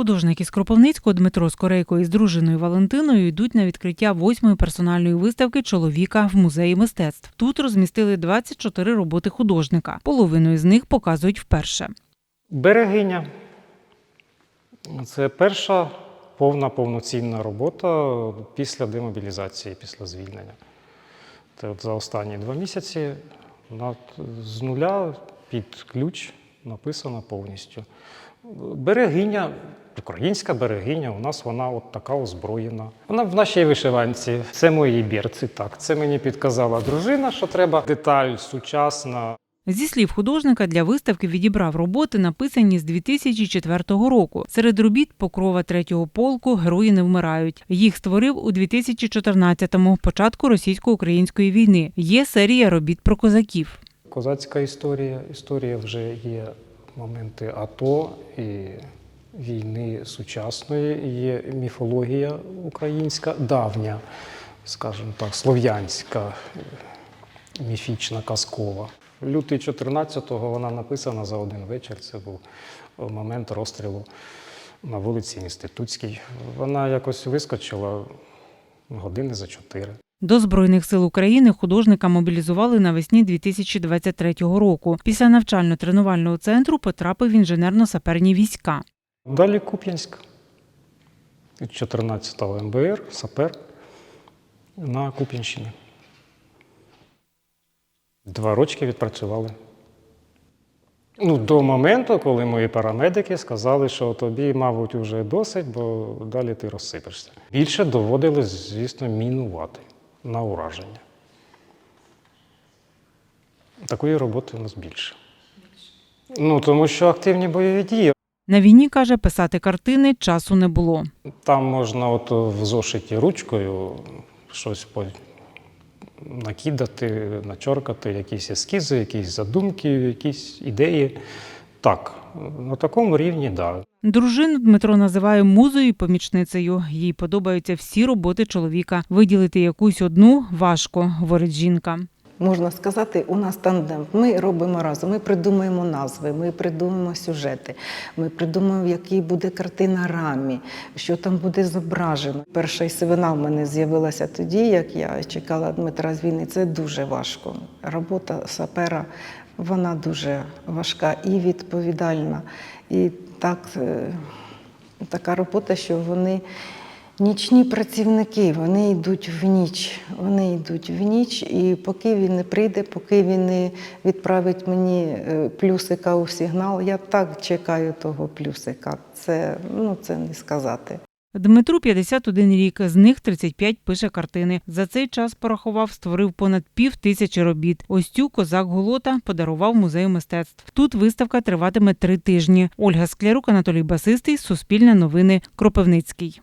Художники з Кропивницького Дмитро Скорейко із дружиною Валентиною йдуть на відкриття восьмої персональної виставки чоловіка в музеї мистецтв. Тут розмістили 24 роботи художника. Половину з них показують вперше. Берегиня. Це перша повна повноцінна робота після демобілізації, після звільнення. Це от за останні два місяці з нуля під ключ написана повністю. Берегиня, українська берегиня, у нас вона от така озброєна. Вона в нашій вишиванці. Це мої бірці. Так, це мені підказала дружина, що треба деталь сучасна. Зі слів художника, для виставки відібрав роботи, написані з 2004 року. Серед робіт покрова третього полку Герої не вмирають. Їх створив у 2014-му, початку російсько-української війни. Є серія робіт про козаків. Козацька історія. Історія вже є моменти АТО і війни сучасної, є міфологія українська, давня, скажімо так, слов'янська, міфічна, казкова. Лютий 14-го вона написана за один вечір. Це був момент розстрілу на вулиці Інститутській. Вона якось вискочила години за чотири. До Збройних сил України художника мобілізували навесні 2023 року. Після навчально-тренувального центру потрапив в інженерно-саперні війська. Далі Куп'янськ. 14-го МБР, сапер на Куп'янщині. Два рочки відпрацювали. Ну, до моменту, коли мої парамедики сказали, що тобі, мабуть, вже досить, бо далі ти розсипешся. Більше доводилось, звісно, мінувати на ураження. Такої роботи у нас більше. Ну, тому що активні бойові дії. На війні, каже, писати картини часу не було. Там можна от в зошиті ручкою щось по- накидати, начоркати, якісь ескізи, якісь задумки, якісь ідеї. Так, на такому рівні. Да. Дружину Дмитро називає музою і помічницею. Їй подобаються всі роботи чоловіка. Виділити якусь одну важко, говорить жінка. Можна сказати, у нас тандем. Ми робимо разом. Ми придумуємо назви, ми придумуємо сюжети, ми придумуємо, який буде картина рамі, що там буде зображено. Перша й сивина в мене з'явилася тоді, як я чекала Дмитра з війни. Це дуже важко. Робота сапера вона дуже важка і відповідальна. І так, е, така робота, що вони. Нічні працівники, вони йдуть в ніч. Вони йдуть в ніч, і поки він не прийде, поки він не відправить мені е, плюсика у сигнал, я так чекаю того плюсика. Це, ну, це не сказати. Дмитру 51 рік, з них 35 пише картини. За цей час порахував, створив понад пів тисячі робіт. Ось цю козак Голота подарував музею мистецтв. Тут виставка триватиме три тижні. Ольга Склярук, Анатолій Басистий, Суспільне новини, Кропивницький.